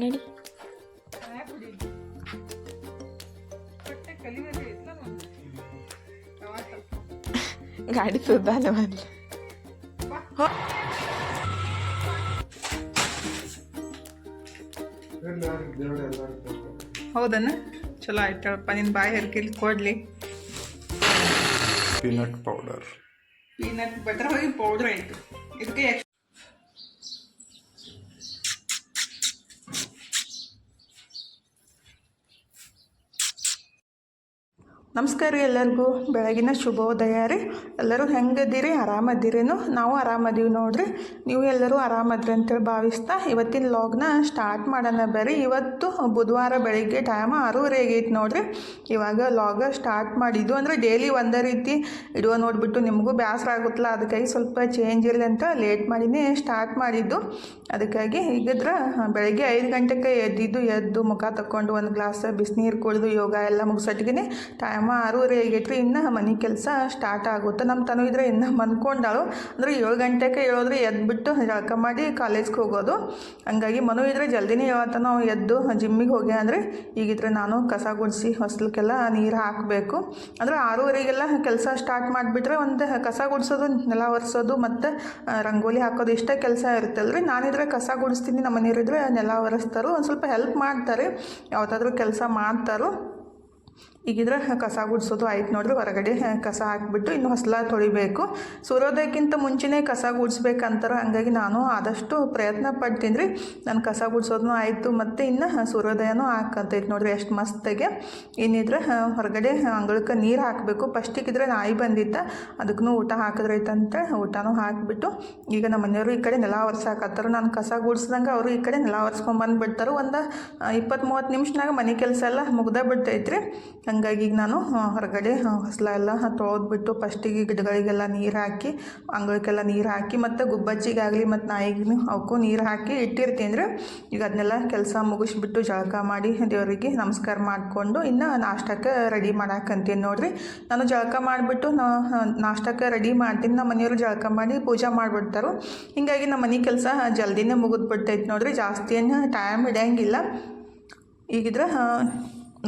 ನಡಿ. ಗಾಡಿ ಸುದ್ದಾನೆ ಬಂದು ಹೌದನ? ಚಲೋ ಆಯ್ತಳಪ್ಪ ನಿನ್ನ ಬಾಯಿ ಹರ್ಕಿಲಿ ಕೊಡ್ಲಿ. ಪೀನಟ್ ಪೌಡರ್ ಪೀನಟ್ ಬಟರ್ ಹೋಗಿ ಪೌಡರ್ ಆಯಿತು. ಇದಕ್ಕೆ ನಮಸ್ಕಾರ ರೀ ಎಲ್ಲರಿಗೂ. ಬೆಳಗಿನ ಶುಭೋದಯ ರೀ. ಎಲ್ಲರೂ ಹೆಂಗದಿರಿ? ಆರಾಮದ್ದೀರೇನು ನಾವು ಆರಾಮದೀವಿ ನೋಡ್ರಿ. ನೀವು ಎಲ್ಲರೂ ಆರಾಮದ್ರಿ ಅಂತೇಳಿ ಭಾವಿಸ್ತಾ ಇವತ್ತಿನ ಲಾಗ್ನ ಸ್ಟಾರ್ಟ್ ಮಾಡೋಣ ಬರ್ರಿ. ಇವತ್ತು ಬುಧವಾರ ಬೆಳಿಗ್ಗೆ ಟೈಮ್ ಆರೂವರೆ ಆಗೈತೆ ನೋಡ್ರಿ. ಇವಾಗ ಲಾಗ ಸ್ಟಾರ್ಟ್ ಮಾಡಿದ್ದು ಅಂದರೆ ಡೈಲಿ ಒಂದೇ ರೀತಿ. ಇಡುವ ನೋಡಿಬಿಟ್ಟು ನಿಮಗೂ ಬೇಸರ ಆಗುತ್ತಲ್ಲ ಅದಕ್ಕಾಗಿ ಸ್ವಲ್ಪ ಚೇಂಜ್ ಇರಲಿ ಅಂತ ಲೇಟ್ ಮಾಡಿನೇ ಸ್ಟಾರ್ಟ್ ಮಾಡಿದ್ದು. ಅದಕ್ಕಾಗಿ ಹೀಗಿದ್ರೆ ಬೆಳಗ್ಗೆ ಐದು ಗಂಟೆಗೆ ಎದ್ದಿದ್ದು, ಎದ್ದು ಮುಖ ತಕ್ಕೊಂಡು ಒಂದು ಗ್ಲಾಸ್ ಬಿಸಿನೀರು ಕುಡಿದು ಯೋಗ ಎಲ್ಲ ಮುಗಿಸೋಟ್ಗೆ ಟೈಮ್ ಆರೂವರೆ ಆಗೈತ್ರಿ ಇನ್ನು ಮನೆ ಕೆಲಸ ಸ್ಟಾರ್ಟ್ ಆಗುತ್ತೆ. ನಮ್ಮ ತನು ಇದ್ರೆ ಇನ್ನು ಮನ್ಕೊಂಡಾಳು. ಅಂದರೆ ಏಳು ಗಂಟೆಗೆ ಹೇಳೋದ್ರೆ ಎದ್ಬಿಟ್ಟು ಜಳಕ ಮಾಡಿ ಕಾಲೇಜ್ಗೆ ಹೋಗೋದು. ಹಂಗಾಗಿ ಮನು ಇದ್ರೆ ಜಲ್ದಿನೇ ಹೇಳ್ತಾನ ಎದ್ದು ಜಿಮ್ಮಿಗೆ ಹೋಗಿ ಅಂದರೆ ಈಗಿದ್ರೆ ನಾನು ಕಸ ಗುಡಿಸಿ ಹೊಸಲಕ್ಕೆಲ್ಲ ನೀರು ಹಾಕಬೇಕು. ಅಂದರೆ ಆರೂವರೆಗೆಲ್ಲ ಕೆಲಸ ಸ್ಟಾರ್ಟ್ ಮಾಡಿಬಿಟ್ರೆ ಒಂದು ಕಸ ಗುಡಿಸೋದು, ನೆಲ ಒರೆಸೋದು ಮತ್ತು ರಂಗೋಲಿ ಹಾಕೋದು ಇಷ್ಟೇ ಕೆಲಸ ಇರುತ್ತಲ್ರಿ ನಾನಿದ್ರೆ ಕಸ ಗುಡಿಸ್ತೀನಿ, ನಮ್ಮ ಮನೆಯವರಿದ್ರೆ ನೆಲ ಒರೆಸ್ತಾರೋ. ಒಂದು ಸ್ವಲ್ಪ ಹೆಲ್ಪ್ ಮಾಡ್ತಾರೆ. ಯಾವುದಾದ್ರೂ ಕೆಲಸ ಮಾಡ್ತಾರೋ. ಈಗಿದ್ರೆ ಕಸ ಗುಡಿಸೋದು ಆಯ್ತು ನೋಡ್ರಿ, ಹೊರಗಡೆ ಕಸ ಹಾಕಿಬಿಟ್ಟು ಇನ್ನು ಹೊಸಲ ತೊಳಿಬೇಕು. ಸೂರ್ಯೋದಯಕ್ಕಿಂತ ಮುಂಚೆನೇ ಕಸ ಗುಡಿಸ್ಬೇಕಂತಾರೆ, ಹಂಗಾಗಿ ನಾನು ಆದಷ್ಟು ಪ್ರಯತ್ನ ಪಡ್ತೀನಿ. ರೀ ನಾನು ಕಸ ಗುಡಿಸೋದನ್ನು ಆಯಿತು, ಮತ್ತು ಇನ್ನು ಸೂರ್ಯೋದಯನೂ ಹಾಕಂತೈತೆ ನೋಡಿರಿ, ಎಷ್ಟು ಮಸ್ತಾಗೆ. ಇನ್ನಿದ್ರೆ ಹೊರಗಡೆ ಅಂಗಳಕ್ಕೆ ನೀರು ಹಾಕಬೇಕು. ಫಸ್ಟಿಗಿದ್ರೆ ನಾಯಿ ಬಂದಿತ್ತು ಅದಕ್ಕೂ ಊಟ ಹಾಕಿದ್ರೈತಂತ ಊಟನೂ ಹಾಕಿಬಿಟ್ಟು, ಈಗ ನಮ್ಮ ಮನೆಯವರು ಈ ಕಡೆ ನೆಲ ಒರೆಸಾಕತ್ತಾರ. ನಾನು ಕಸ ಗುಡಿಸ್ದಂಗೆ ಅವರು ಈ ಕಡೆ ನೆಲ ಒರೆಸ್ಕೊಂಬಂದ್ಬಿಡ್ತಾರೆ. ಒಂದು ಇಪ್ಪತ್ತು ಮೂವತ್ತು ನಿಮಿಷನಾಗ ಮನೆ ಕೆಲಸ ಎಲ್ಲ ಮುಗ್ದ ಬಿಡ್ತೈತ್ರಿ. ಹಂಗಾಗಿ ಈಗ ನಾನು ಹೊರಗಡೆ ಹೊಸಲ ಎಲ್ಲ ತೊಳೆದ್ಬಿಟ್ಟು ಫಸ್ಟಿಗೆ ಗಿಡಗಳಿಗೆಲ್ಲ ನೀರು ಹಾಕಿ, ಅಂಗಳಕ್ಕೆಲ್ಲ ನೀರು ಹಾಕಿ ಮತ್ತು ಗುಬ್ಬಚ್ಚಿಗಾಗಲಿ ಮತ್ತು ನಾಯಿಗೂ ಅವಕ್ಕೂ ನೀರು ಹಾಕಿ ಇಟ್ಟಿರ್ತೀನಿ ಅಂದರೆ ಈಗ ಅದನ್ನೆಲ್ಲ ಕೆಲಸ ಮುಗಿಸ್ಬಿಟ್ಟು ಜಳಕ ಮಾಡಿ ದೇವರಿಗೆ ನಮಸ್ಕಾರ ಮಾಡಿಕೊಂಡು ಇನ್ನು ನಾಷ್ಟಕ್ಕೆ ರೆಡಿ ಮಾಡಾಕಂತೀನಿ ನೋಡಿರಿ. ನಾನು ಜಳಕ ಮಾಡಿಬಿಟ್ಟು ನಾಷ್ಟಕ್ಕೆ ರೆಡಿ ಮಾಡ್ತೀನಿ. ನಮ್ಮ ಮನೆಯವರು ಜಳಕ ಮಾಡಿ ಪೂಜೆ ಮಾಡಿಬಿಡ್ತಾರೆ. ಹೀಗಾಗಿ ನಮ್ಮ ಮನೆ ಕೆಲಸ ಜಲ್ದಿನೇ ಮುಗಿದ್ಬಿಡ್ತೈತೆ ನೋಡಿರಿ. ಜಾಸ್ತಿ ಏನು ಟೈಮ್ ಹಿಡಿಯಂಗಿಲ್ಲ. ಈಗಿದ್ರೆ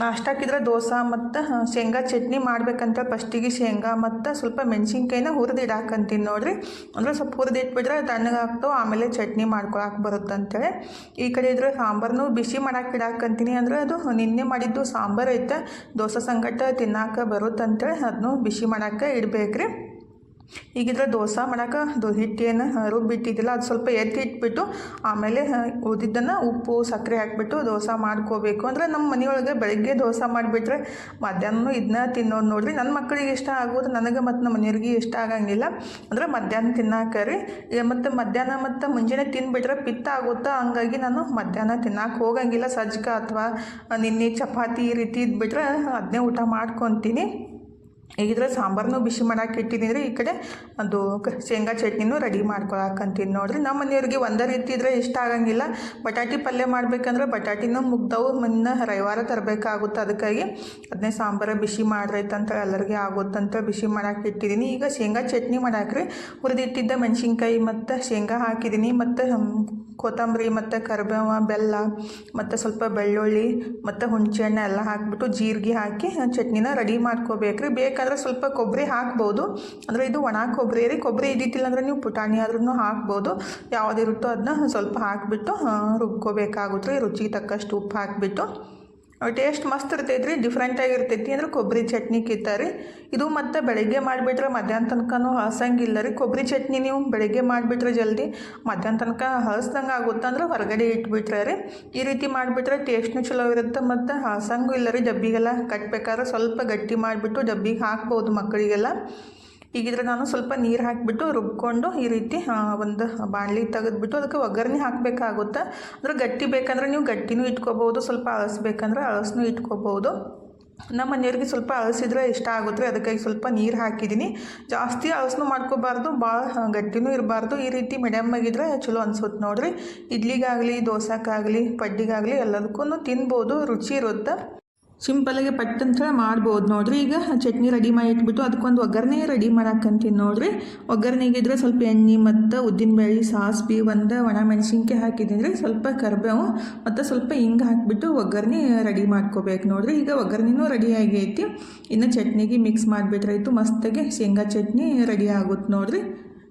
ನಾಷ್ಟಕ್ಕಿದ್ರೆ ದೋಸೆ ಮತ್ತು ಶೇಂಗಾ ಚಟ್ನಿ ಮಾಡ್ಬೇಕಂತ ಫಸ್ಟಿಗೆ ಶೇಂಗಾ ಮತ್ತು ಸ್ವಲ್ಪ ಮೆಣಸಿನ್ಕಾಯಿನ ಹುರಿದಿಡಾಕಂತೀನಿ ನೋಡಿರಿ. ಅಂದರೆ ಸ್ವಲ್ಪ ಹುರಿದಿಟ್ಬಿಟ್ರೆ ತಣ್ಣಗೆ ಹಾಕ್ತು ಆಮೇಲೆ ಚಟ್ನಿ ಮಾಡ್ಕೊಳಕ್ಕೆ ಬರುತ್ತೆ ಅಂತೇಳಿ. ಈ ಕಡೆ ಇದ್ರೆ ಸಾಂಬಾರನ್ನು ಬಿಸಿ ಮಾಡಕ್ಕೆ ಇಡಾಕಂತೀನಿ. ಅಂದರೆ ಅದು ನಿನ್ನೆ ಮಾಡಿದ್ದು ಸಾಂಬಾರು ಐತೆ, ದೋಸೆ ಸಂಗಟ ತಿನ್ನಾಕ ಬರುತ್ತಂತೇಳಿ ಅದನ್ನು ಬಿಸಿ ಮಾಡಕ್ಕೆ ಇಡಬೇಕ್ರಿ. ಈಗಿದ್ರೆ ದೋಸೆ ಮಾಡೋಕೆ ದೊ ಹಿಟ್ಟೇನು ರುಬ್ಬಿಟ್ಟಿದ್ದಿಲ್ಲ, ಅದು ಸ್ವಲ್ಪ ಎತ್ತಿ ಇಟ್ಬಿಟ್ಟು ಆಮೇಲೆ ಉದ್ದಿದ್ದನ್ನು ಉಪ್ಪು, ಸಕ್ಕರೆ ಹಾಕಿಬಿಟ್ಟು ದೋಸೆ ಮಾಡ್ಕೋಬೇಕು. ಅಂದರೆ ನಮ್ಮ ಮನೆಯೊಳಗೆ ಬೆಳಗ್ಗೆ ದೋಸೆ ಮಾಡಿಬಿಟ್ರೆ ಮಧ್ಯಾಹ್ನ ಇದನ್ನ ತಿನ್ನೋದು ನೋಡಿರಿ. ನನ್ನ ಮಕ್ಕಳಿಗೆ ಇಷ್ಟ ಆಗೋದು, ನನಗೆ ಮತ್ತು ನಮ್ಮ ಮನೆಯವ್ರಿಗೆ ಇಷ್ಟ ಆಗಂಗಿಲ್ಲ. ಅಂದರೆ ಮಧ್ಯಾಹ್ನ ತಿನ್ನಾಕ ರೀ. ಮತ್ತು ಮಧ್ಯಾಹ್ನ ಮತ್ತು ಮುಂಜಾನೆ ತಿಂದುಬಿಟ್ರೆ ಪಿತ್ತ ಆಗುತ್ತಾ? ಹಂಗಾಗಿ ನಾನು ಮಧ್ಯಾಹ್ನ ತಿನ್ನಕ್ಕೆ ಹೋಗಂಗಿಲ್ಲ. ಸಜ್ಜಕ ಅಥವಾ ನಿನ್ನೆ ಚಪಾತಿ ಈ ರೀತಿ ಇದ್ಬಿಟ್ರೆ ಅದನ್ನೇ ಊಟ ಮಾಡ್ಕೊತೀನಿ. ಈಗಿದ್ರೆ ಸಾಂಬಾರನ್ನು ಬಿಸಿ ಮಾಡಕ್ಕೆ ಇಟ್ಟಿದ್ದೀನಿ. ಈ ಕಡೆ ಅದು ಶೇಂಗಾ ಚಟ್ನಿನೂ ರೆಡಿ ಮಾಡ್ಕೊಳಕಂತೀನಿ ನೋಡ್ರಿ. ನಮ್ಮ ಮನೆಯವ್ರಿಗೆ ಒಂದೇ ರೀತಿ ಇದ್ರೆ ಇಷ್ಟ ಆಗಂಗಿಲ್ಲ. ಬಟಾಟಿ ಪಲ್ಯ ಮಾಡಬೇಕಂದ್ರೆ ಬಟಾಟಿನೂ ಮುಗ್ದವು. ಮುನ್ನ ರವಿವಾರ ತರಬೇಕಾಗುತ್ತೆ ಅದಕ್ಕಾಗಿ. ಅದನ್ನೇ ಸಾಂಬಾರ ಬಿಸಿ ಮಾಡ್ರೈತಂತ ಎಲ್ಲರಿಗೆ ಆಗುತ್ತಂತ ಬಿಸಿ ಮಾಡಕ್ಕೆ ಇಟ್ಟಿದ್ದೀನಿ. ಈಗ ಶೇಂಗಾ ಚಟ್ನಿ ಮಾಡಾಕ್ರಿ. ಹುರಿದಿಟ್ಟಿದ್ದ ಮೆಣಸಿನ್ಕಾಯಿ ಮತ್ತು ಶೇಂಗಾ ಹಾಕಿದ್ದೀನಿ. ಮತ್ತು ಕೊತ್ತಂಬರಿ ಮತ್ತು ಕರಿಬೇವ, ಬೆಲ್ಲ, ಮತ್ತು ಸ್ವಲ್ಪ ಬೆಳ್ಳುಳ್ಳಿ, ಮತ್ತು ಹುಣಸೆಹಣ್ಣು ಎಲ್ಲ ಹಾಕಿಬಿಟ್ಟು ಜೀರಿಗೆ ಹಾಕಿ ಚಟ್ನಿನ ರೆಡಿ ಮಾಡ್ಕೋಬೇಕ್ರಿ. ಬೇಕಾದ್ರೆ ಸ್ವಲ್ಪ ಕೊಬ್ಬರಿ ಹಾಕ್ಬೋದು. ಅಂದರೆ ಇದು ಒಣ ಕೊಬ್ಬರಿ ರೀ. ಕೊಬ್ಬರಿ ಇದ್ದಿತ್ತಿಲ್ಲ ಅಂದರೆ ನೀವು ಪುಟಾಣಿ ಆದ್ರೂ ಹಾಕ್ಬೋದು. ಯಾವುದಿರುತ್ತೋ ಅದನ್ನ ಸ್ವಲ್ಪ ಹಾಕಿಬಿಟ್ಟು ರುಬ್ಕೋಬೇಕಾಗುತ್ತೆ ರುಚಿಗೆ ತಕ್ಕಷ್ಟು ಉಪ್ಪು ಹಾಕಿಬಿಟ್ಟು. ಟೇಸ್ಟ್ ಮಸ್ತ್ ಇರ್ತೈತೆ ರೀ ಡಿಫ್ರೆಂಟಾಗಿ ಇರ್ತೈತಿ. ಅಂದ್ರೆ ಕೊಬ್ಬರಿ ಚಟ್ನಿ ಕಿತ್ತಾರೆ. ಇದು ಮತ್ತು ಬೆಳಗ್ಗೆ ಮಾಡಿಬಿಟ್ರೆ ಮಧ್ಯಾಹ್ನ ತನಕನೂ ಹಳಸಂಗಿಲ್ಲ ರೀ. ಕೊಬ್ಬರಿ ಚಟ್ನಿ ನೀವು ಬೆಳಗ್ಗೆ ಮಾಡಿಬಿಟ್ರೆ ಜಲ್ದಿ ಮಧ್ಯಾಹ್ನ ತನಕ ಹಳಸ್ದಂಗೆ ಆಗುತ್ತೆ ಅಂದ್ರೆ ಹೊರಗಡೆ ಇಟ್ಬಿಟ್ರೆ ರೀ. ಈ ರೀತಿ ಮಾಡಿಬಿಟ್ರೆ ಟೇಸ್ಟ್ನು ಚಲೋ ಇರುತ್ತೆ ಮತ್ತು ಹಳಸಂಗೂ ಇಲ್ಲ ರೀ. ಡಬ್ಬಿಗೆಲ್ಲ ಕಟ್ಬೇಕಾದ್ರೆ ಸ್ವಲ್ಪ ಗಟ್ಟಿ ಮಾಡಿಬಿಟ್ಟು ಡಬ್ಬಿಗೆ ಹಾಕ್ಬೋದು ಮಕ್ಕಳಿಗೆಲ್ಲ. ಈಗಿದ್ರೆ ನಾನು ಸ್ವಲ್ಪ ನೀರು ಹಾಕಿಬಿಟ್ಟು ರುಬ್ಕೊಂಡು ಈ ರೀತಿ ಒಂದು ಬಾಣಲಿ ತೆಗೆದ್ಬಿಟ್ಟು ಅದಕ್ಕೆ ಒಗ್ಗರಣೆ ಹಾಕಬೇಕಾಗುತ್ತೆ. ಅಂದರೆ ಗಟ್ಟಿ ಬೇಕಂದ್ರೆ ನೀವು ಗಟ್ಟಿನೂ ಇಟ್ಕೋಬೋದು, ಸ್ವಲ್ಪ ಅಳಸ್ಬೇಕಂದ್ರೆ ಅಳಸ್ನೂ ಇಟ್ಕೋಬೋದು. ನಮ್ಮ ಮನೆಯವ್ರಿಗೆ ಸ್ವಲ್ಪ ಅಳಸಿದ್ರೆ ಇಷ್ಟ ಆಗುತ್ತೆ ಅದಕ್ಕಾಗಿ ಸ್ವಲ್ಪ ನೀರು ಹಾಕಿದ್ದೀನಿ. ಜಾಸ್ತಿ ಅಳಸನು ಮಾಡ್ಕೋಬಾರ್ದು, ಭಾಳ ಗಟ್ಟಿನೂ ಇರಬಾರ್ದು. ಈ ರೀತಿ ಮೀಡಿಯಮ್ ಆಗಿದ್ರೆ ಚಲೋ ಅನ್ಸುತ್ತೆ ನೋಡಿರಿ. ಇಡ್ಲಿಗಾಗಲಿ, ದೋಸೆಗಾಗಲಿ, ಪಡ್ಡಿಗಾಗಲಿ ಎಲ್ಲದಕ್ಕೂ ತಿನ್ಬೋದು, ರುಚಿ ಇರುತ್ತೆ. ಸಿಂಪಲ್ಲಾಗಿ ಪಟ್ ಅಂತ ಮಾಡ್ಬೋದು. ನೋಡ್ರಿ ಈಗ ಚಟ್ನಿ ರೆಡಿ ಮಾಡಿ ಇಟ್ಬಿಟ್ಟು ಅದಕ್ಕೊಂದು ಒಗ್ಗರಣೆ ರೆಡಿ ಮಾಡಾಕಂತೀನಿ ನೋಡ್ರಿ. ಒಗ್ಗರಣೆಗಿದ್ರೆ ಸ್ವಲ್ಪ ಎಣ್ಣೆ ಮತ್ತು ಉದ್ದಿನಬೇಳೆ, ಸಾಸ್ವಿ, ಒಂದು ಒಣ ಮೆಣಸಿನ್ಕಾಯಿ ಹಾಕಿದ್ದೀನಿ ಸ್ವಲ್ಪ ಕರಿಬೇವು ಮತ್ತು ಸ್ವಲ್ಪ ಹಿಂಗೆ ಹಾಕಿಬಿಟ್ಟು ಒಗ್ಗರಣೆ ರೆಡಿ ಮಾಡ್ಕೋಬೇಕು ನೋಡ್ರಿ. ಈಗ ಒಗ್ಗರಣೆನೂ ರೆಡಿ ಆಗೈತಿ. ಇನ್ನು ಚಟ್ನಿಗೆ ಮಿಕ್ಸ್ ಮಾಡಿಬಿಟ್ರಾಯ್ತು ಮಸ್ತಾಗಿ ಶೇಂಗಾ ಚಟ್ನಿ ರೆಡಿ ಆಗುತ್ತೆ ನೋಡ್ರಿ.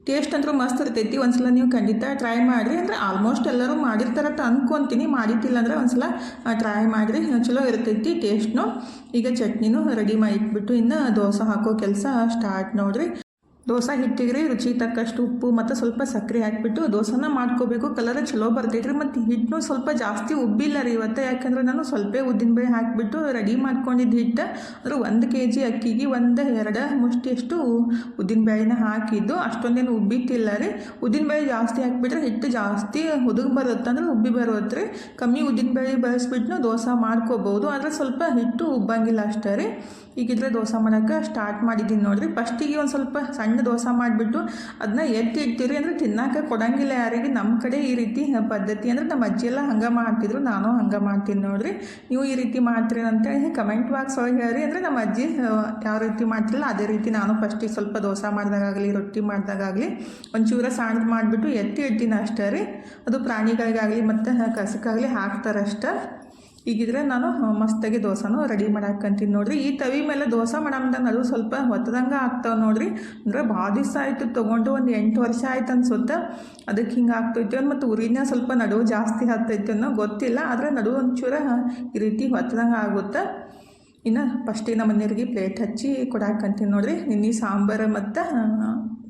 ಟೇಸ್ಟ್ ಅಂದ್ರೆ ಮಸ್ತ್ ಇರ್ತೈತಿ. ಒಂದ್ಸಲ ನೀವು ಖಂಡಿತ ಟ್ರೈ ಮಾಡಿರಿ. ಅಂದರೆ ಆಲ್ಮೋಸ್ಟ್ ಎಲ್ಲರೂ ಮಾಡಿರ್ತಾರೆ ಅಂತ ಅಂದ್ಕೊತೀನಿ ಮಾಡಿದ್ದಿಲ್ಲ ಅಂದರೆ ಒಂದ್ಸಲ ಟ್ರೈ ಮಾಡಿರಿ. ಚಲೋ ಇರ್ತೈತಿ ಟೇಸ್ಟ್ನು ಈಗ ಚಟ್ನಿನೂ ರೆಡಿ ಮಾಡಿ ಇಟ್ಬಿಟ್ಟು ಇನ್ನು ದೋಸೆ ಹಾಕೋ ಕೆಲಸ ಸ್ಟಾರ್ಟ್ ನೋಡ್ರಿ. ದೋಸೆ ಹಿಟ್ಟಿಗೆ ರೀ, ರುಚಿ ತಕ್ಕಷ್ಟು ಉಪ್ಪು ಮತ್ತು ಸ್ವಲ್ಪ ಸಕ್ಕರೆ ಹಾಕಿಬಿಟ್ಟು ದೋಸೆನ ಮಾಡ್ಕೋಬೇಕು. ಕಲರ್ ಚಲೋ ಬರ್ತೈತೆ ರೀ ಮತ್ತು ಹಿಟ್ಟನ್ನು ಸ್ವಲ್ಪ ಜಾಸ್ತಿ ಉಬ್ಬಿಲ್ಲ ರೀ ಇವತ್ತು. ಯಾಕಂದ್ರೆ ನಾನು ಸ್ವಲ್ಪ ಉದ್ದಿನಬೇಳೆ ಹಾಕಿಬಿಟ್ಟು ರೆಡಿ ಮಾಡ್ಕೊಂಡಿದ್ದು ಹಿಟ್ಟು. ಅಂದ್ರೆ ಒಂದು ಕೆ ಜಿ ಅಕ್ಕಿಗೆ ಒಂದು ಎರಡು ಮುಷ್ಟಿಯಷ್ಟು ಉದ್ದಿನಬೇಳೆನ ಹಾಕಿದ್ದು. ಅಷ್ಟೊಂದೇನು ಉಬ್ಬಿತ್ತಿಲ್ಲ ರೀ. ಉದ್ದಿನಬೇಳೆ ಜಾಸ್ತಿ ಹಾಕಿಬಿಟ್ರೆ ಹಿಟ್ಟು ಜಾಸ್ತಿ ಹುದುಗ್ ಬರುತ್ತೆ ಅಂದ್ರೆ ಉಬ್ಬಿ ಬರುತ್ತೆ ರೀ. ಕಮ್ಮಿ ಉದ್ದಿನಬೇಳೆ ಬಳಸ್ಬಿಟ್ಟು ದೋಸೆ ಮಾಡ್ಕೋಬೋದು. ಆದರೆ ಸ್ವಲ್ಪ ಹಿಟ್ಟು ಉಬ್ಬಂಗಿಲ್ಲ ಅಷ್ಟೇ ರೀ. ಈಗಿದ್ರೆ ದೋಸೆ ಮಾಡೋಕ್ಕೆ ಸ್ಟಾರ್ಟ್ ಮಾಡಿದ್ದೀನಿ ನೋಡಿರಿ. ಫಸ್ಟಿಗೆ ಒಂದು ಸ್ವಲ್ಪ ಸಣ್ಣ ದೋಸೆ ಮಾಡಿಬಿಟ್ಟು ಅದನ್ನ ಎತ್ತಿ ಇಡ್ತೀರಿ ಅಂದರೆ ತಿನ್ನಕ್ಕೆ ಕೊಡಂಗಿಲ್ಲ ಯಾರಿಗೆ. ನಮ್ಮ ಕಡೆ ಈ ರೀತಿ ಪದ್ಧತಿ ಅಂದರೆ ನಮ್ಮ ಅಜ್ಜಿ ಎಲ್ಲ ಹಂಗೆ ಮಾಡ್ತಿದ್ರು, ನಾನು ಹಂಗೆ ಮಾಡ್ತೀನಿ ನೋಡಿರಿ. ನೀವು ಈ ರೀತಿ ಮಾಡ್ತೀರಿ ಅಂತೇಳಿ ಕಮೆಂಟ್ ಬಾಕ್ಸ್ ಒಳಗೆ ಹೇಳಿ ಅಂದರೆ ನಮ್ಮ ಅಜ್ಜಿ ಯಾವ ರೀತಿ ಮಾಡ್ತಿಲ್ಲ ಅದೇ ರೀತಿ ನಾನು ಫಸ್ಟಿಗೆ ಸ್ವಲ್ಪ ದೋಸೆ ಮಾಡಿದಾಗಲಿ ರೊಟ್ಟಿ ಮಾಡಿದಾಗಲಿ ಒಂಚೂರ ಸಣ್ಣದು ಮಾಡಿಬಿಟ್ಟು ಎತ್ತಿ ಇಡ್ತೀನಿ ಅಷ್ಟೇ ರೀ. ಅದು ಪ್ರಾಣಿಗಳಿಗಾಗಲಿ ಮತ್ತು ಕಸಕ್ಕಾಗಲಿ ಹಾಕ್ತಾರಷ್ಟೇ. ಈಗಿದ್ರೆ ನಾನು ಮಸ್ತಾಗಿ ದೋಸೆನೂ ರೆಡಿ ಮಾಡಾಕಂತೀನಿ ನೋಡ್ರಿ. ಈ ತವಿ ಮೇಲೆ ದೋಸೆ ಮಾಡಮ್ದಂಗೆ ಅದು ಸ್ವಲ್ಪ ಹೊತ್ತದಂಗೆ ಆಗ್ತಾವೆ ನೋಡ್ರಿ. ಅಂದರೆ ಭಾಳ ದಿವಸ ಆಯಿತು, ತೊಗೊಂಡು ಒಂದು ಎಂಟು ವರ್ಷ ಆಯ್ತು ಅನ್ಸುತ್ತೆ. ಅದಕ್ಕೆ ಹಿಂಗೆ ಆಗ್ತೈತೆ ಮತ್ತು ಉರಿನ ಸ್ವಲ್ಪ ನಡುವು ಜಾಸ್ತಿ ಹತ್ತೈತಿ ಅನ್ನೋ ಗೊತ್ತಿಲ್ಲ. ಆದರೆ ನಡುವು ಒಂಚೂರ ಈ ರೀತಿ ಹೊತ್ತದಂಗೆ ಆಗುತ್ತೆ. ಇನ್ನು ಫಸ್ಟಿಗೆ ನಮ್ಮ ಮನೆಯವ್ರಿಗೆ ಪ್ಲೇಟ್ ಹಚ್ಚಿ ಕೊಡಾಕಂತೀನಿ ನೋಡ್ರಿ. ನಿನ್ನೆ ಸಾಂಬಾರು ಮತ್ತು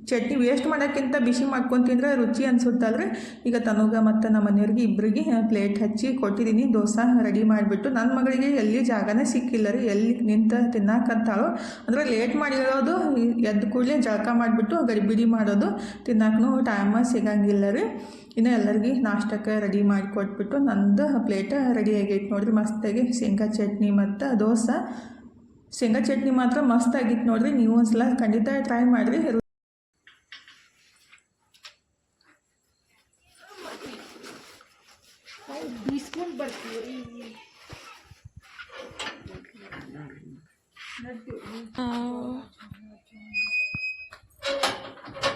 ಚಟ್ನಿ ವೇಸ್ಟ್ ಮಾಡೋಕ್ಕಿಂತ ಬಿಸಿ ಮಾಡ್ಕೊಂಡು ತಿಂದರೆ ರುಚಿ ಅನಿಸುತ್ತಾದ್ರೆ ಈಗ ತನುಗ ಮತ್ತು ನಮ್ಮ ಮನೆಯವ್ರಿಗೆ ಇಬ್ಬರಿಗೆ ಪ್ಲೇಟ್ ಹಚ್ಚಿ ಕೊಟ್ಟಿದ್ದೀನಿ ದೋಸೆ ರೆಡಿ ಮಾಡಿಬಿಟ್ಟು ನನ್ನ ಮಗಳಿಗೆ ಎಲ್ಲಿ ಜಾಗನೇ ಸಿಕ್ಕಿಲ್ಲ ರೀ. ಎಲ್ಲಿ ನಿಂತ ತಿನ್ನಾಕಂತಾಳು. ಅಂದರೆ ಲೇಟ್ ಮಾಡಿರೋದು ಎದ್ದ ಕೂಡಲೇ ಜಳಕ ಮಾಡಿಬಿಟ್ಟು ಗಡಿಬಿಡಿ ಮಾಡೋದು. ತಿನ್ನಕ್ಕೂ ಟೈಮ ಸಿಗಂಗಿಲ್ಲ ರೀ. ಇನ್ನು ಎಲ್ಲರಿಗೆ ನಾಷ್ಟಕ್ಕೆ ರೆಡಿ ಮಾಡಿ ಕೊಟ್ಬಿಟ್ಟು ನಂದು ಪ್ಲೇಟ್ ರೆಡಿ ಆಗೈತೆ ನೋಡಿರಿ. ಮಸ್ತಾಗಿ ಶೇಂಗಾ ಚಟ್ನಿ ಮತ್ತು ದೋಸೆ. ಶೇಂಗಾ ಚಟ್ನಿ ಮಾತ್ರ ಮಸ್ತ್ ಆಗಿತ್ತು ನೋಡಿರಿ. ನೀವು ಒಂದ್ಸಲ ಖಂಡಿತ ಟ್ರೈ ಮಾಡಿರಿ.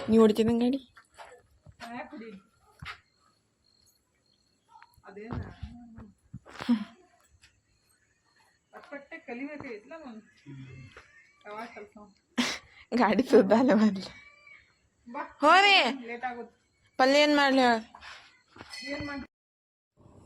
ನೀವು ಹೊಡಿತಿದ್ದ ಗಾಡಿ ಗಾಡಿ ಸುದ್ದಲ್ಲ ಮೊದ್ಲು ಹೋ ರೀ ಪಲ್ಯ ಏನು ಮಾಡ್ಲಿ ಹೇಳು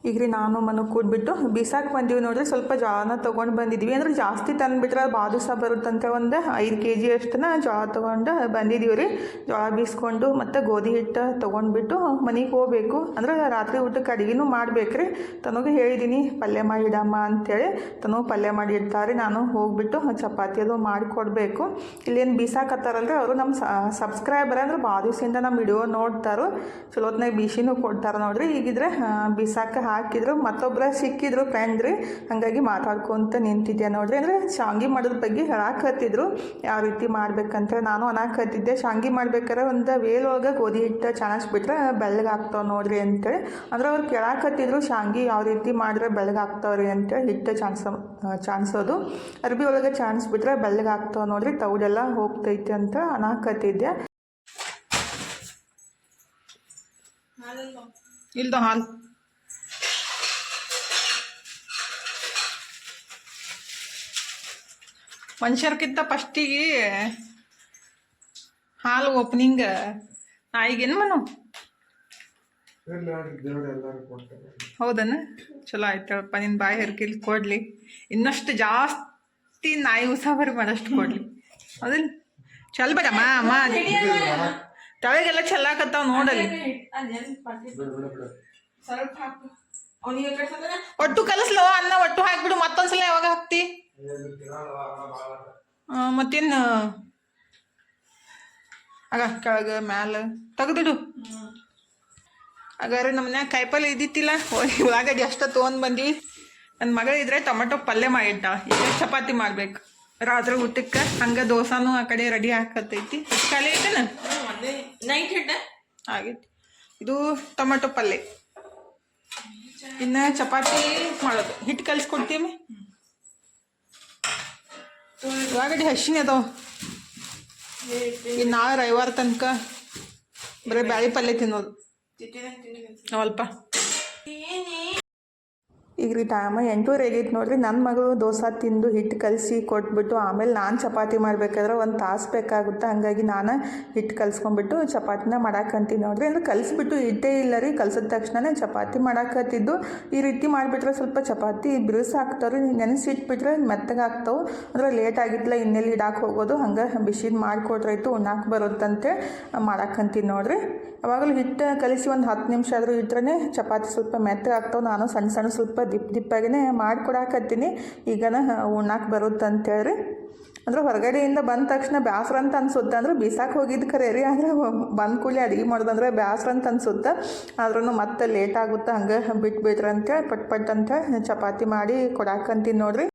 ಈಗ ರೀ ನಾನು ಮನೆ ಕೂಡ್ಬಿಟ್ಟು ಬಿಸಾಕ್ ಬಂದೀವಿ ನೋಡಿರಿ, ಸ್ವಲ್ಪ ಜೋಳನ ತೊಗೊಂಡು ಬಂದಿದ್ವಿ. ಅಂದ್ರೆ ಜಾಸ್ತಿ ತಂದುಬಿಟ್ರೆ ಬಿಟ್ರೆ ಬಾದುಸ ಬರುತ್ತಂತ, ಒಂದು ಐದು ಕೆ ಜಿ ಅಷ್ಟನ್ನ ಜೋಳ ತೊಗೊಂಡು ಬಂದಿದ್ದೀವಿ ರೀ. ಜೋಳ ಬೀಸ್ಕೊಂಡು ಮತ್ತು ಗೋಧಿ ಹಿಟ್ಟು ತೊಗೊಂಡ್ಬಿಟ್ಟು ಮನೆಗೆ ಹೋಗ್ಬೇಕು. ಅಂದ್ರೆ ರಾತ್ರಿ ಊಟಕ್ಕೆ ಅಡುಗೆನೂ ಮಾಡ್ಬೇಕು ರೀ. ತನಗೆ ಹೇಳಿದ್ದೀನಿ ಪಲ್ಯ ಮಾಡಿಡಮ್ಮ ಅಂತೇಳಿ. ತನು ಪಲ್ಯ ಮಾಡಿ ಇಡ್ತಾರೆ ನಾನು ಹೋಗ್ಬಿಟ್ಟು ಚಪಾತಿ ಅದು ಮಾಡಿಕೊಡ್ಬೇಕು ಇಲ್ಲೇನು ಬೀಸಾಕತ್ತಾರಲ್ರಿ ಅವರು ನಮ್ಮ ಸಬ್ಸ್ಕ್ರೈಬರ್ ಅಂದ್ರೆ ದಿವಸದಿಂದ ನಮ್ಮ ವಿಡಿಯೋ ನೋಡ್ತಾರೋ. ಚಲೋತ್ನಾಗ ಬೀಸಿನೂ ಕೊಡ್ತಾರೆ ನೋಡ್ರಿ. ಈಗಿದ್ರೆ ಬಿಸಾಕ ಹಾಕಿದ್ರು ಮತ್ತೊಬ್ಬರ ಸಿಕ್ಕಿದ್ರು ಫ್ರೆಂಡ್ ರೀ. ಹಾಗಾಗಿ ಮಾತಾಡ್ಕೊಂತ ನಿಂತಿದ್ದೆ ನೋಡ್ರಿ. ಅಂದರೆ ಶಾಂಗಿ ಮಾಡೋದ್ರ ಬಗ್ಗೆ ಹೇಳಾಕತ್ತಿದ್ರು. ಯಾವ ರೀತಿ ಮಾಡ್ಬೇಕಂತ ನಾನು ಅನಾಕತ್ತಿದ್ದೆ. ಶಾಂಗಿ ಮಾಡ್ಬೇಕಾದ್ರೆ ಒಂದು ವೇಲ್ ಒಳಗೆ ಗೋಧಿ ಹಿಟ್ಟು ಚೆನ್ನಾಗಿಸ್ಬಿಟ್ರೆ ಬೆಳ್ಳಗೆ ಆಗ್ತಾವೆ ನೋಡ್ರಿ ಅಂತೇಳಿ. ಅಂದ್ರೆ ಅವ್ರು ಕೇಳಾಕತ್ತಿದ್ರು, ಶಾಂಗಿ ಯಾವ ರೀತಿ ಮಾಡಿದ್ರೆ ಬೆಳ್ಳಗೆ ಆಗ್ತಾವ್ರಿ ಅಂತೇಳಿ. ಹಿಟ್ಟು ಚಾನ್ಸ್ ಚಾನ್ಸೋದು ಅರ್ಬಿ ಒಳಗೆ ಚಾಣಿಸ್ಬಿಟ್ರೆ ಬೆಳ್ಳಗೆ ಆಗ್ತಾವೆ ನೋಡ್ರಿ. ತೌಡೆಲ್ಲ ಹೋಗ್ತೈತೆ ಅಂತ ಅನಾಕತ್ತಿದ್ದೆ. ಇಲ್ದ ಹಾಲು. ಮನುಷ್ಯರ್ಕಿಂತ ಫಸ್ಟಿಗೆ ಹಾಲು ಓಪನಿಂಗ್ ನಾಯಿಗೇನು ಮನು? ಹೌದನ? ಚಲೋ ಆಯ್ತಳಪ್ಪ ನಿನ್ನ ಬಾಯಿ ಹರ್ಕಿಲ್ ಕೊಡ್ಲಿ. ಇನ್ನಷ್ಟು ಜಾಸ್ತಿ ನಾಯಿ ಉಸಾಬರಿ ಮಾಡಷ್ಟು ಕೊಡ್ಲಿ. ಹೌದಿಲ್ಲ ಚಲ್ ಬೇಡಮ್ಮ, ಅಮ್ಮ. ತಳಗೆಲ್ಲ ಚೆಲ್ಲಾಕತ್ತಾವ ನೋಡಲಿ ಒಟ್ಟು ಕಲಸ್ಲೋ ಅನ್ನ ಒಟ್ಟು ಹಾಕ್ಬಿಡು, ಮತ್ತೊಂದ್ಸಲ ಯಾವಾಗ ಹಾಕ್ತಿ? ಮತ್ತೇನು ಆಗ ಕೆಳಗೆ ಮ್ಯಾಲ ತೆಗ್ದಿಡು. ಹಾಗಾದ್ರೆ ನಮ್ಮ ಮನ್ಯಾಗ ಕಾಯಿಪಲ್ಲೆ ಇದ್ದಿತ್ತಿಲ್ಲ. ಉಳ್ಳಾಗಡ್ಡಿ ಅಷ್ಟ ತೊಗೊಂಡ್ ಬಂದ್ವಿ. ನನ್ನ ಮಗಳಿದ್ರೆ ಟೊಮೆಟೊ ಪಲ್ಯ ಮಾಡಿಟ್ಟ. ಈಗ ಚಪಾತಿ ಮಾಡ್ಬೇಕು. ರಾತ್ರಿ ಊಟಕ್ಕೆ ಹಂಗೆ ದೋಸಾನು ಆ ಕಡೆ ರೆಡಿ ಹಾಕತೈತಿ ಖಾಲಿ ಐತೇನ? ನೈಟ್ ಹಿಟ್ಟ ಆಗೈತಿ. ಇದು ಟೊಮೆಟೊ ಪಲ್ಯ ಇನ್ನು ಚಪಾತಿ ಮಾಡೋದು. ಹಿಟ್ಟು ಕಲಿಸ್ಕೊಡ್ತೀವಿ. ಉಳ್ಳಾಗಡ್ಡಿ ಹಸಿನೇ ಅದಾವ. ಈ ನಾಳೆ ರವಿವಾರ ತನಕ ಬರೀ ಬ್ಯಾಳಿ ಪಲ್ಯ ತಿನ್ನೋದು. ಅವಲ್ಪ ಈಗ ರೀ ಟೈಮ ಎಂಟೂವರೆ ಆಗೈತೆ ನೋಡ್ರಿ. ನನ್ನ ಮಗಳು ದೋಸೆ ತಿಂದು ಹಿಟ್ಟು ಕಲಸಿ ಕೊಟ್ಬಿಟ್ಟು ಆಮೇಲೆ ನಾನು ಚಪಾತಿ ಮಾಡಬೇಕಾದ್ರೆ ಒಂದು ತಾಸು ಬೇಕಾಗುತ್ತೆ. ಹಾಗಾಗಿ ನಾನು ಹಿಟ್ಟು ಕಲ್ಸ್ಕೊಂಡ್ಬಿಟ್ಟು ಚಪಾತಿನ ಮಾಡಾಕಂತೀನಿ ನೋಡ್ರಿ. ಅಂದ್ರೆ ಕಲಿಸ್ಬಿಟ್ಟು ಹಿಟ್ಟೇ ಇಲ್ಲ ರೀ. ಕಲ್ಸಿದ ತಕ್ಷಣ ಚಪಾತಿ ಮಾಡಾಕತ್ತಿದ್ದು. ಈ ರೀತಿ ಮಾಡಿಬಿಟ್ರೆ ಸ್ವಲ್ಪ ಚಪಾತಿ ಬಿರುಸು ಹಾಕ್ತಾವ್ರಿ ನೆನೆಸಿಟ್ಬಿಟ್ರೆ ಮೆತ್ತಗೆ ಆಗ್ತಾವೆ ಅಂದ್ರೆ ಲೇಟ್ ಆಗಿತ್ತಲ್ಲ, ಇನ್ನೆಲ್ಲಿ ಇಡಾಕೆ ಹೋಗೋದು? ಹಂಗೆ ಬಿಸಿದು ಮಾಡಿಕೊಟ್ರಾಯ್ತು ಉಣ್ಣಾಕೆ ಬರುತ್ತಂತೆ, ಮಾಡಾಕಂತೀನಿ ನೋಡ್ರಿ. ಅವಾಗಲೂ ಹಿಟ್ಟು ಕಲಿಸಿ ಒಂದು ಹತ್ತು ನಿಮಿಷ ಆದರೂ ಇದ್ರೇ ಚಪಾತಿ ಸ್ವಲ್ಪ ಮೆತ್ತಗಾಗ್ತಾವೆ ನಾನು ಸಣ್ಣ ಸಣ್ಣ ಸ್ವಲ್ಪ ದಿಪ್ ದಿಪ್ಪಾಗಿನ ಮಾಡಿಕೊಡಾಕತ್ತೀನಿ. ಈಗನ ಉಣ್ಣಾಕೆ ಬರುತ್ತೆ ಅಂತೇಳಿ ಅಂದ್ರೆ ಹೊರಗಡೆಯಿಂದ ಬಂದ ತಕ್ಷಣ ಬ್ಯಾಸ್ರ ಅಂತ ಅನ್ಸುತ್ತೆ. ಅಂದ್ರೆ ಬಿಸಾಕ್ ಹೋಗಿದ್ದು ಖರೆ ರೀ. ಅಂದ್ರೆ ಬಂದ ಕೂಡಲೇ ಅಡುಗೆ ಮಾಡೋದಂದ್ರೆ ಬ್ಯಾಸ್ರ ಅಂತ ಅನ್ಸುತ್ತೆ. ಆದ್ರೂ ಮತ್ತೆ ಲೇಟ್ ಆಗುತ್ತೆ ಹಂಗೆ ಬಿಟ್ಬಿಟ್ರೆ ಅಂತೇಳಿ ಪಟ್ ಪಟ್ ಅಂತ ಚಪಾತಿ ಮಾಡಿ ಕೊಡಾಕಂತೀನಿ ನೋಡ್ರಿ.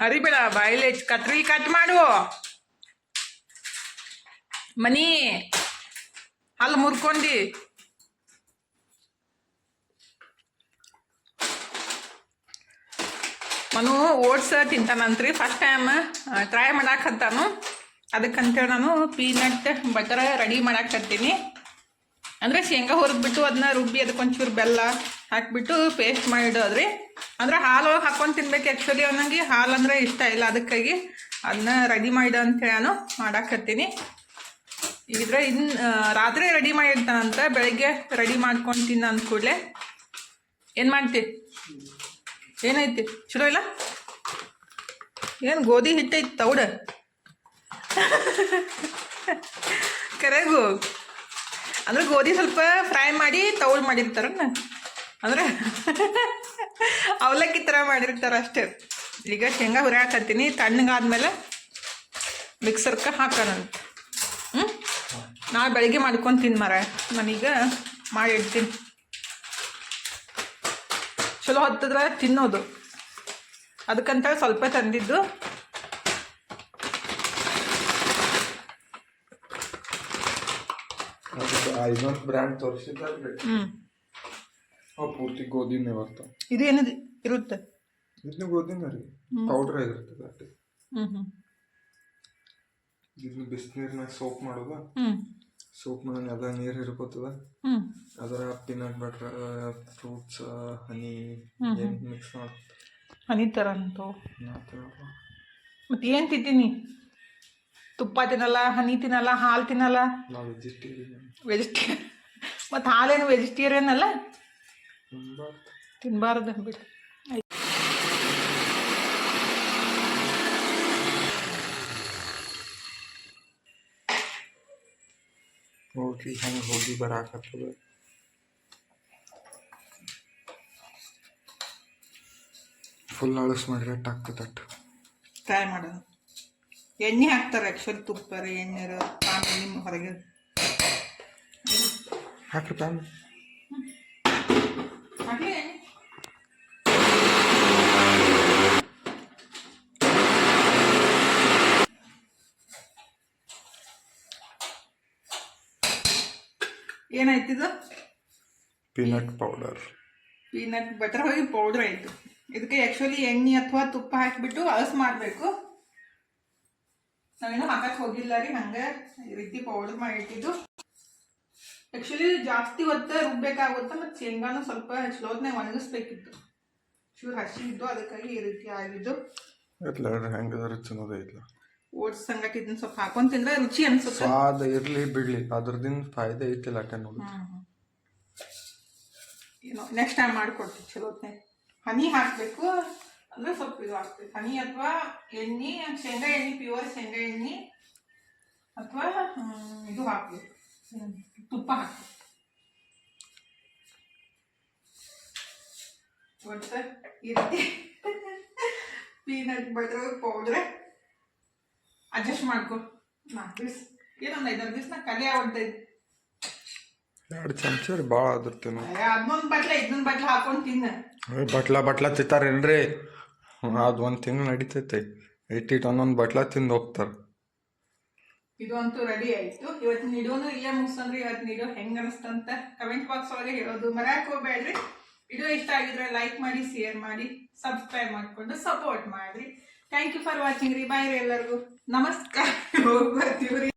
ಹರಿಬೇಡ ಬಾಯಿಲೆ ಕತ್ರಿ ಕಟ್ ಮಾಡು. ಮನಿ, ಅಲ್ಲಿ ಮುರ್ಕೊಂಡಿ. ಮನು ಓಟ್ಸ್ ತಿಂತಾನಂತ್ರಿ ಫಸ್ಟ್ ಟೈಮ್ ಟ್ರೈ ಮಾಡಾಕತ್ತಾನು ಅದಕ್ಕಂತೇಳಿ ನಾನು ಪೀನಟ್, ಬಟರ್ ರೆಡಿ ಮಾಡಾಕತ್ತೀನಿ ಅಂದರೆ ಶೇಂಗಾ ಹುರಿದ್ಬಿಟ್ಟು ಅದನ್ನ ರುಬ್ಬಿ, ಅದಕ್ಕೊಂಚೂರು ಬೆಲ್ಲ ಹಾಕಿಬಿಟ್ಟು ಪೇಸ್ಟ್ ಮಾಡಿಡೋದ್ರಿ ಅಂದ್ರೆ. ಹಾಲು ಹಾಕೊಂಡು ತಿನ್ಬೇಕು ಆ್ಯಕ್ಚುಲಿ ಅವನಿಗೆ ಹಾಲು ಅಂದರೆ ಇಷ್ಟ ಇಲ್ಲ ಅದಕ್ಕಾಗಿ. ಅದನ್ನ ರೆಡಿ ಮಾಡಿಡ ಅಂತೇಳಿ ನಾನು ಮಾಡಾಕತ್ತೀನಿ ಇದ್ರೆ ಇನ್ನು ರಾತ್ರಿ ರೆಡಿ ಮಾಡಿರ್ತಾನಂತ ಬೆಳಗ್ಗೆ ರೆಡಿ ಮಾಡ್ಕೊಂಡು ತಿನ್ನ ಅಂದ ಕೂಡಲೇ. ಏನು ಮಾಡ್ತಿ? ಏನೈತಿ? ಚಲೋ ಇಲ್ಲ? ಏನು ಗೋಧಿ ಹಿಟ್ಟೈತಿ ತೌಡ? ಕರೆಗೂ. ಅಂದ್ರೆ ಗೋಧಿ ಸ್ವಲ್ಪ ಫ್ರೈ ಮಾಡಿ ತೌಳು ಮಾಡಿರ್ತಾರನ್ನ ಅಂದ್ರೆ ಅವಲಕ್ಕಿ ಥರ ಮಾಡಿರ್ತಾರೆ ಅಷ್ಟೇ. ಈಗ ಶೇಂಗಾ ಹುರಿಯಾಕತ್ತೀನಿ ತಣ್ಣಗಾದ್ಮೇಲೆ ಮಿಕ್ಸರ್ಗೆ ಹಾಕೋಣಂತ ಹ್ಞೂ ನಾಳೆ ಬೆಳಿಗ್ಗೆ ಮಾಡ್ಕೊತೀನಿ ಮರ ನಾನೀಗ ಮಾಡಿಡ್ತೀನಿ. ಚಲೋ ಹೊತ್ತದ್ರೆ ತಿನ್ನೋದು. ಅದಕ್ಕಂತ ಸ್ವಲ್ಪ ತಂದಿದ್ದು. ಬ್ರ್ಯಾಂಡ್ ಹ್ಞೂ ಪೂರ್ತಿ ಗೋಧಿನೇ ಬರ್ತಾವ ಇದೇನಿದೆ ಇರುತ್ತೆ? ಇದನ್ನು ಗೋಧಿನೇ ರೀ. ಪೌಡ್ರ್ ಆಗಿರ್ತದೆ ಅಷ್ಟೇ ಹ್ಞೂ ಹ್ಞೂ ಇದನ್ನ ಬಿಸಿನೀರ್ನಾಗ ಸೋಪ್ ಮಾಡೋದ? ಸೋಪ್ ಮಾಡಿ ಅದ ನೀರು ಹಿಡ್ಕೋತದ? ಅದರ ಪೀನಟ್ ಬಟರ್ ಫ್ರೂಟ್ಸ್ ಹನಿ ಏನು ಮಿಕ್ಸ್ ಮಾಡಿ ಹನಿ ಥರ ಅಂತೂ. ಮತ್ತೆ ಏನು ತಿಂತೀನಿ? ತುಪ್ಪ ತಿನ್ನಲ್ಲ ಹನಿ ತಿನ್ನಲ್ಲ ಹಾಲು ತಿನ್ನಲ್ಲ. ವೆಜಿಟೇರಿಯನ್ ವೆಜಿಟೇರಿಯನ್ ಮತ್ತು ಹಾಲೇನು ವೆಜಿಟೇರಿಯನ್ ಅಲ್ಲ? ತಿನ್ನಬಾರ್ದು ಬಿಡು. ನೋಡ್ರಿ ಹೆಂಗೆ ಹೋಗಿ ಬರಾಕತ್ತದ. ಫುಲ್ ಅಳಸ್ ಮಾಡ್ರಿ ಟಕ್ ತಟ್. ಟ್ರೈ ಮಾಡೋಣ ಎಣ್ಣೆ ಹಾಕ್ತಾರೆ ಆ್ಯಕ್ಚುಲಿ ತುಪ್ಪ ರೀ ಎಣ್ಣೆ ಆಮೇಲೆ ನಿಮ್ಮ ಹೊರಗೆ. ಹಾಕ್ರಿ pan peanut powder peanut butter ಹೋಗಿ ಪೌಡ್ರ್ ಆಯಿತು. ಇದಕ್ಕೆ ಆ್ಯಕ್ಚುಲಿ ಎಣ್ಣೆ ಅಥವಾ ತುಪ್ಪ ಹಾಕಿಬಿಟ್ಟು ಅಳಸ್ ಮಾಡಬೇಕು. ನಾವೇನು ಹಾಕಕ್ಕೆ ಹೋಗಿಲ್ಲ ರೀ ಹಂಗೆ ಈ ರೀತಿ ಪೌಡರ್ ಮಾಡಿಟ್ಟಿದ್ದು. ಆ್ಯಕ್ಚುಲಿ ಜಾಸ್ತಿ ಹೊತ್ತು ರುಬ್ಬೇಕಾಗುತ್ತೆ ಮತ್ತು ಶೇಂಗಾನು ಸ್ವಲ್ಪ ಚಲೋತ್ನಾಗ ಒಣಗಿಸ್ಬೇಕಿತ್ತು. ಚೂರು ಹಸಿ ಇದ್ದು ಅದಕ್ಕಾಗಿ ಈ ರೀತಿ ಆಗಿದ್ದು. ಇರ್ಲ ಹೆಂಗದಾರ ಚನ್ನೋದೇ ಇಲ್ಲ. ಓಟ್ಸ್ ಸಂಗತಿ ಇದನ್ನ ಸ್ವಲ್ಪ ಹಾಕೊಂಡ್ ತಿಂದ್ರೆ ರುಚಿ ಅನ್ಸುತ್ತೆ. ಸ್ವಾದ ಇರ್ಲಿ ಬಿಡ್ಲಿ ಅದ್ರದಿಂದ ಫಾಯ್ದೆ ಐತಿಲ್ಲ ಅಟೆ ನೋಡಿ ಏನೋ ನೆಕ್ಸ್ಟ್ ಟೈಮ್ ಮಾಡಿಕೊಡ್ತೀವಿ ಚಲೋತ್ನೆ. ಹನಿ ಹಾಕಬೇಕು ಅಂದರೆ ಸ್ವಲ್ಪ ಇದು ಹಾಕ್ಬೇಕು. ಹನಿ ಅಥವಾ ಎಣ್ಣೆ, ಶೇಂಗಾ ಎಣ್ಣೆ ಪ್ಯೂರ್ ಶೇಂಗಾ ಎಣ್ಣೆ ಅಥವಾ ಇದು ಹಾಕಬೇಕು. ತುಪ್ಪ ಹಾಕಬೇಕು. ಒಟ್ಟು ಪೀನಟ್ ಬಟರ್ ಪೌಡ್ರ್ ಅಡ್ಜಸ್ಟ್ ಮಾಡ್ಕೊ. ನಾಲ್ಕು ದಿವ್ಸ. ಏನೊಂದು ಐದಾರು ದಿವ್ಸ ನಾ ಕಲಿ ಆಗ್ಬಿಡ್ತೈತಿ ಎರಡು ಚಮಚ ರೀ ಭಾಳ ಆದ್ರೆ ಅದನ್ನೊಂದು ಬಟ್ಲ ಇದನ್ನೊಂದು ಬಟ್ಲ ಹಾಕೊಂಡು ತಿನ್ನ. ಬಟ್ಲ ಬಟ್ಲ ತಿಂತಾರೇನ್ರಿ? ಅದು ಒಂದು ತಿಂಗಳು ನಡೀತೈತೆ. ಇಟ್ಟಿಟ್ಟು ಒಂದೊಂದು ಬಟ್ಲ ತಿಂದು ಹೋಗ್ತಾರೆ. ಇದಂತೂ ರೆಡಿ ಆಯ್ತು. ಇವತ್ತಿನ ವಿಡಿಯೋನು ಇಲ್ಲೇ ಮುಗಿಸಂದ್ರೆ ಇವತ್ತಿನ ವಿಡಿಯೋ ಹೆಂಗ್ ಅನಿಸ್ತಂತ ಕಮೆಂಟ್ ಬಾಕ್ಸ್ ಒಳಗೆ ಹೇಳೋದು ಮರ್ಯಾಕ್ ಹೋಗ್ಬೇಡ್ರಿ. ವಿಡಿಯೋ ಇಷ್ಟ ಆಗಿದ್ರೆ ಲೈಕ್ ಮಾಡಿ ಶೇರ್ ಮಾಡಿ ಸಬ್ಸ್ಕ್ರೈಬ್ ಮಾಡಿಕೊಂಡು ಸಪೋರ್ಟ್ ಮಾಡ್ರಿ. ಥ್ಯಾಂಕ್ ಯು ಫಾರ್ ವಾಚಿಂಗ್ ರೀ. ಬಾಯ್ ರೀ ಎಲ್ಲರಿಗೂ. ನಮಸ್ಕಾರ. ಹೋಗಿ ಬರ್ತೀವಿ ರೀ